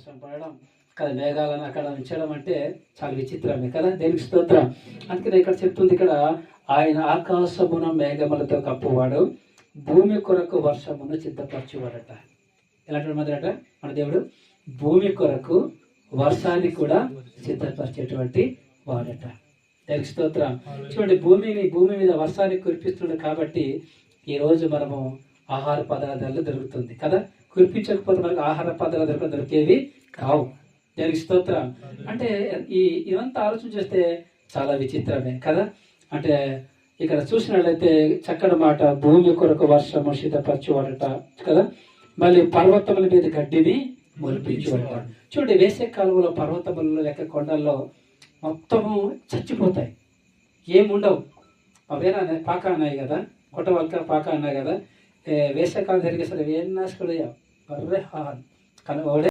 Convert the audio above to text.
వర్షం పడడం కదా మేఘాలను అక్కడ ఉంచడం అంటే చాలా విచిత్రమే కదా? దేనికి స్తోత్రం. అందుకని ఇక్కడ చెప్తుంది ఇక్కడ ఆయన ఆకాశమున మేఘములతో కప్పువాడు భూమి కొరకు వర్షమును సిద్ధపరచువాడట. ఎలాంటి మొదలట మన దేవుడు భూమి కొరకు వర్షాన్ని కూడా సిద్ధపరిచేటువంటి వాడట. దేనికి స్తోత్రం. చూడండి భూమిని భూమి మీద వర్షాన్ని కురిపిస్తున్నాడు కాబట్టి ఈ రోజు మనము ఆహార పదార్థాలు దొరుకుతుంది కదా? కురిపించకపోతే మనకు ఆహార పదార్థాలు దొరక దొరికేవి కావు. దానికి స్తోత్రం. అంటే ఈ ఇదంతా ఆలోచన చేస్తే చాలా విచిత్రమే కదా? అంటే ఇక్కడ చూసినట్లయితే చక్కని మాట భూమి కొరకు వర్షము సిద్ధపరచువాడట కదా? మళ్ళీ పర్వతముల మీద గడ్డిని మొలిపించువాడట. చూడండి వేసే కాలంలో పర్వతములలో లెక్క కొండల్లో మొత్తము చచ్చిపోతాయి. ఏముండవు. అవేనా? పాక అన్నాయి కదా? కొట్టవల్క పాక అన్నాయి కదా? ఏ, వేసవికాలం జరిగేసరికి ఏం నాశకుడు బర్రె హాన్ కానీ ఒకడే